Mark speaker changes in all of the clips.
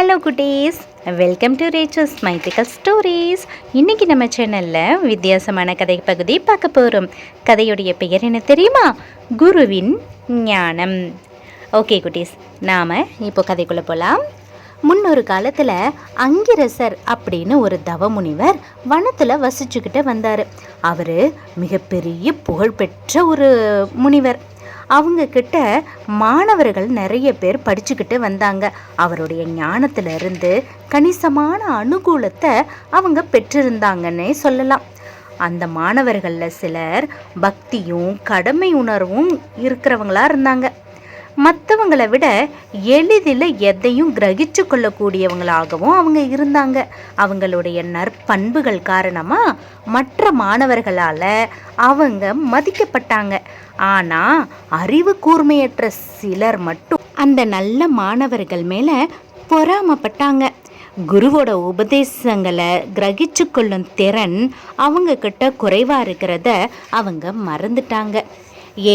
Speaker 1: Hello குட்டீஸ் welcome to Rachel's mythical stories. இன்றைக்கி நம்ம சேனலில் வித்தியாசமான கதை பகுதி பார்க்க போகிறோம் கதையுடைய பெயர் என்ன தெரியுமா? குருவின் ஞானம். ஓகே குட்டீஸ் நாம் இப்போ கதைக்குள்ளே போகலாம் முன்னொரு காலத்தில் அங்கிரசர் அப்படின்னு ஒரு தவ முனிவர் வனத்தில் வசிச்சுக்கிட்டு வந்தார். அவர் மிகப்பெரிய புகழ்பெற்ற ஒரு முனிவர். அவங்க கிட்ட மாணவர்கள் நிறைய பேர் படிச்சுக்கிட்டு வந்தாங்க. அவருடைய ஞானத்திலிருந்து கணிசமான அனுகூலத்தை அவங்க பெற்றிருந்தாங்கன்னே சொல்லலாம். அந்த மாணவர்களில் சிலர் பக்தியும் கடமை உணர்வும் இருக்கிறவங்களா இருந்தாங்க. மற்றவங்களை விட எளிதில் எதையும் கிரகிச்சு கொள்ளக்கூடியவங்களாகவும் அவங்க இருந்தாங்க. அவங்களுடைய நற்பண்புகள் காரணமாக மற்ற மாணவர்களால் அவங்க மதிக்கப்பட்டாங்க. ஆனால் அறிவு கூர்மையற்ற சிலர் மட்டும் அந்த நல்ல மாணவர்கள் மேலே பொறாமப்பட்டாங்க. குருவோட உபதேசங்களை கிரகிச்சு கொள்ளும் திறன் அவங்க கிட்ட குறைவாக இருக்கிறத அவங்க மறந்துட்டாங்க.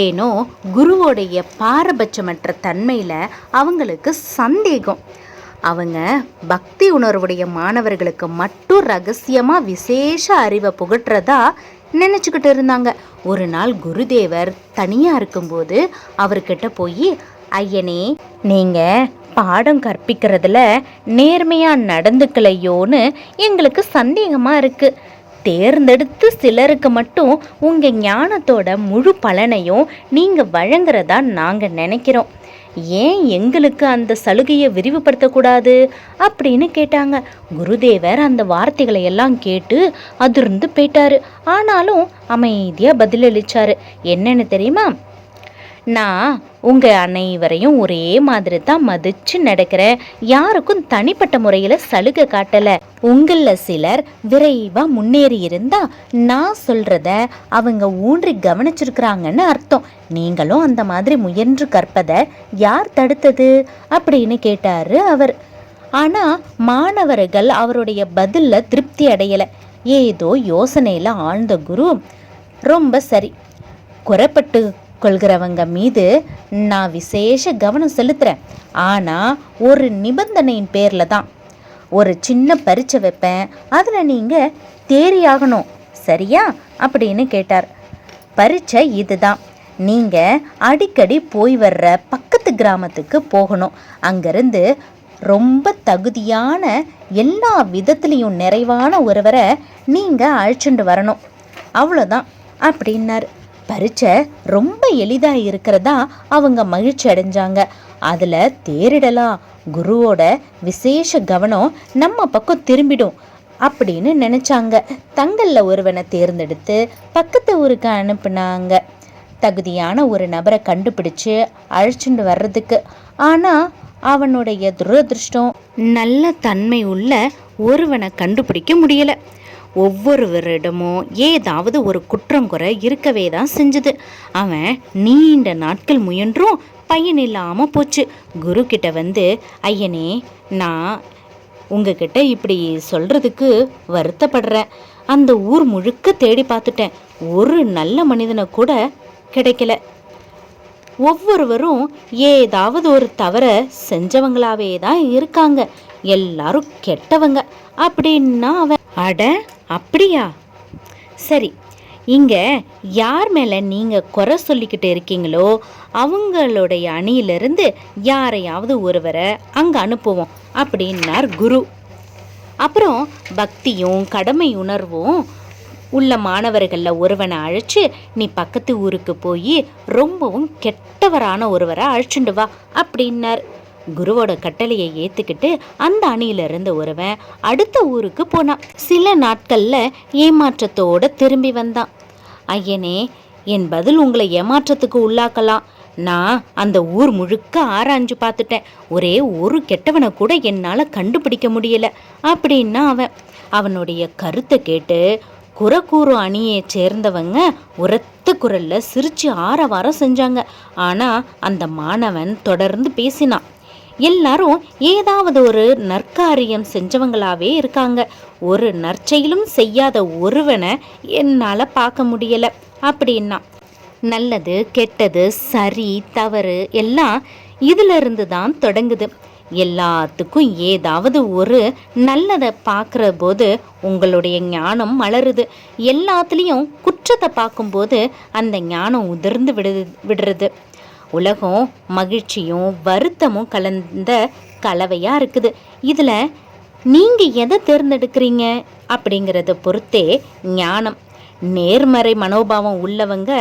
Speaker 1: ஏனோ குருவோடைய பாரபட்சமற்ற தன்மையில் அவங்களுக்கு சந்தேகம். அவங்க பக்தி உணர்வுடைய மாணவர்களுக்கு மட்டும் ரகசியமாக விசேஷ அறிவை புகட்டுறதா நினச்சிக்கிட்டு இருந்தாங்க. ஒரு நாள் குருதேவர் தனியாக இருக்கும்போது அவர்கிட்ட போய் ஐயனே நீங்கள் பாடம் கற்பிக்கிறதுல நேர்மையாக நடந்துக்கலையோன்னு எங்களுக்கு சந்தேகமாக இருக்குது தேர்ந்தெடுத்து சிலருக்கு மட்டும் உங்கள் ஞானத்தோட முழு பலனையும் நீங்கள் வழங்குறதா நாங்கள் நினைக்கிறோம். ஏன் எங்களுக்கு அந்த சலுகையை விரிவுபடுத்தக்கூடாது? அப்படின்னு கேட்டாங்க. குருதேவர் அந்த வார்த்தைகளை எல்லாம் கேட்டு அதிர்ந்து போயிட்டாரு. ஆனாலும் அமைதியாக பதிலளிச்சாரு. என்னன்னு தெரியுமா? நான் உங்கள் அனைவரையும் ஒரே மாதிரி தான் மதிச்சு நடக்கிறேன் யாருக்கும் தனிப்பட்ட முறையில் சலுகை காட்டலை. உங்களில் சிலர் விரைவாக முன்னேறி இருந்தால் நான் சொல்கிறத அவங்க ஊன்றி கவனிச்சிருக்கிறாங்கன்னு அர்த்தம். நீங்களும் அந்த மாதிரி முயன்று கற்பதை யார் தடுத்தது? அப்படின்னு கேட்டார் அவர். ஆனால் மாணவர்கள் அவருடைய பதிலில் திருப்தி அடையலை. ஏதோ யோசனையில் ஆழ்ந்த குரு ரொம்ப சரி. குறைப்பட்டு கொள்கிறவங்க மீது நான் விசேஷ கவனம் செலுத்துகிறேன் ஆனால் ஒரு நிபந்தனையின் பேரில் தான். ஒரு சின்ன பரீட்சை வைப்பேன். அதில் நீங்கள் தேறியாகணும். சரியா? அப்படின்னு கேட்டார். பரீட்சை இதுதான். நீங்கள் அடிக்கடி போய் வர்ற பக்கத்து கிராமத்துக்கு போகணும். அங்கேருந்து ரொம்ப தகுதியான எல்லா விதத்துலேயும் நிறைவான ஒருவரை நீங்கள் அழைச்சிட்டு வரணும். அவ்வளோதான் அப்படின்னாரு. பரீட்சை ரொம்ப எளிதாக இருக்கிறதா அவங்க மகிழ்ச்சி அடைஞ்சாங்க. அதில் தேரிடலாம். குருவோட விசேஷ கவனம் நம்ம பக்கம் திரும்பிடும் அப்படின்னு நினச்சாங்க. தங்களில் ஒருவனை தேர்ந்தெடுத்து பக்கத்து ஊருக்கு அனுப்புனாங்க. தகுதியான ஒரு நபரை கண்டுபிடிச்சு அழைச்சிட்டு வர்றதுக்கு. ஆனால் அவனுடைய துரதிருஷ்டம் நல்ல தன்மை உள்ள ஒருவனை கண்டுபிடிக்க முடியலை. ஒவ்வொருவரிடமும் ஏதாவது ஒரு குற்றங்குறை இருக்கவே தான் செஞ்சது. அவன் நீண்ட நாட்கள் முயன்றும் பையன் இல்லாமல் போச்சு. குரு கிட்ட வந்து ஐயனே நான் உங்ககிட்ட இப்படி சொல்கிறதுக்கு வருத்தப்படுறேன். அந்த ஊர் முழுக்க தேடி பார்த்துட்டேன். ஒரு நல்ல மனிதனை கூட கிடைக்கல. ஒவ்வொருவரும் ஏதாவது ஒரு தவறை செஞ்சவங்களாவே தான் இருக்காங்க. எல்லாரும் கெட்டவங்க. அப்படின்னா அவன் அட அப்படியா? சரி இங்கே யார் மேலே நீங்கள் குறை சொல்லிக்கிட்டு இருக்கீங்களோ அவங்களுடைய அணியிலிருந்து யாரையாவது ஒருவரை அங்கே அனுப்புவோம் அப்படின்னார் குரு. அப்புறம் பக்தியும் கடமை உணர்வும் உள்ள மாணவர்களில் ஒருவனை அழைச்சி நீ பக்கத்து ஊருக்கு போய் ரொம்பவும் கெட்டவரான ஒருவரை அழைச்சிண்டு வா அப்படின்னார். குருவோட கட்டளையை ஏற்றுக்கிட்டு அந்த அணியிலிருந்து ஒருவன் அடுத்த ஊருக்கு போனான். சில நாட்களில் ஏமாற்றத்தோடு திரும்பி வந்தான். ஐயனே என் பதில் உங்களை ஏமாற்றத்துக்கு உள்ளாக்கலாம். நான் அந்த ஊர் முழுக்க ஆராய்ஞ்சு பார்த்துட்டேன். ஒரே ஒரு கெட்டவனை கூட என்னால் கண்டுபிடிக்க முடியல அப்படின்னா அவன். அவனுடைய கருத்தை கேட்டு குறக்கூறு அணியை சேர்ந்தவங்க உரத்த குரல்ல சிரிச்சு ஆரவாரம் செஞ்சாங்க. ஆனால் அந்த மாணவன் தொடர்ந்து பேசினான். எல்லாரும் ஏதாவது ஒரு நற்காரியம் செஞ்சவங்களாவே இருக்காங்க. ஒரு நற்செயலும் செய்யாத ஒருவனை என்னால் பார்க்க முடியலை. அப்படின்னா நல்லது கெட்டது சரி தவறு எல்லாம் இதிலிருந்து தான் தொடங்குது. எல்லாத்துக்கும் ஏதாவது ஒரு நல்லதை பார்க்குற போது உங்களுடைய ஞானம் மலருது. எல்லாத்துலேயும் குற்றத்தை பார்க்கும்போது அந்த ஞானம் உதிர்ந்து விடுது விடுறது. உலகம் மகிழ்ச்சியும் வருத்தமும் கலந்த கலவையாக இருக்குது. இதில் நீங்கள் எதை தேர்ந்தெடுக்கிறீங்க அப்படிங்கிறத பொறுத்தே ஞானம். நேர்மறை மனோபாவம் உள்ளவங்க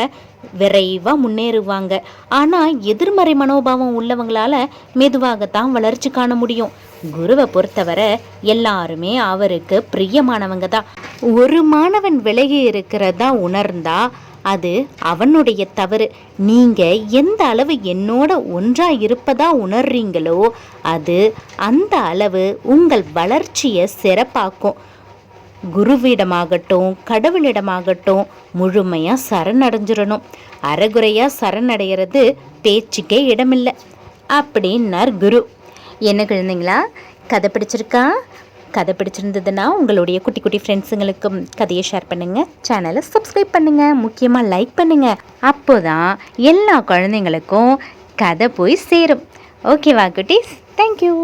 Speaker 1: விரைவாக முன்னேறுவாங்க. ஆனால் எதிர்மறை மனோபாவம் உள்ளவங்களால மெதுவாகத்தான் வளர்ச்சி காண முடியும். குருவை பொறுத்தவரை எல்லாருமே அவருக்கு பிரியமானவங்க தான். ஒரு மாணவன் விலகி இருக்கிறதா உணர்ந்தா அது அவனுடைய தவறு. நீங்க எந்த அளவு என்னோட ஒன்றா இருப்பதா உணர்றீங்களோ அது அந்த அளவு உங்கள் வளர்ச்சியை சிறப்பாக்கும். குருவிடமாகட்டும் கடவுளிடமாகட்டும் முழுமையாக சரணடைஞ்சிடணும் அறகுறையாக சரணடைகிறது பேச்சுக்கே இடமில்லை. அப்படின்னார் குரு. என்ன குழந்தைங்களா? கதை பிடிச்சிருக்கா? கதை பிடிச்சிருந்ததுன்னா உங்களுடைய குட்டி குட்டி ஃப்ரெண்ட்ஸுங்களுக்கும் கதையை ஷேர் பண்ணுங்கள் சேனலை சப்ஸ்கிரைப் பண்ணுங்கள் முக்கியமாக லைக் பண்ணுங்கள் அப்போ தான் எல்லா குழந்தைங்களுக்கும் கதை போய் சேரும். ஓகேவா குட்டீஸ்? தேங்க்யூ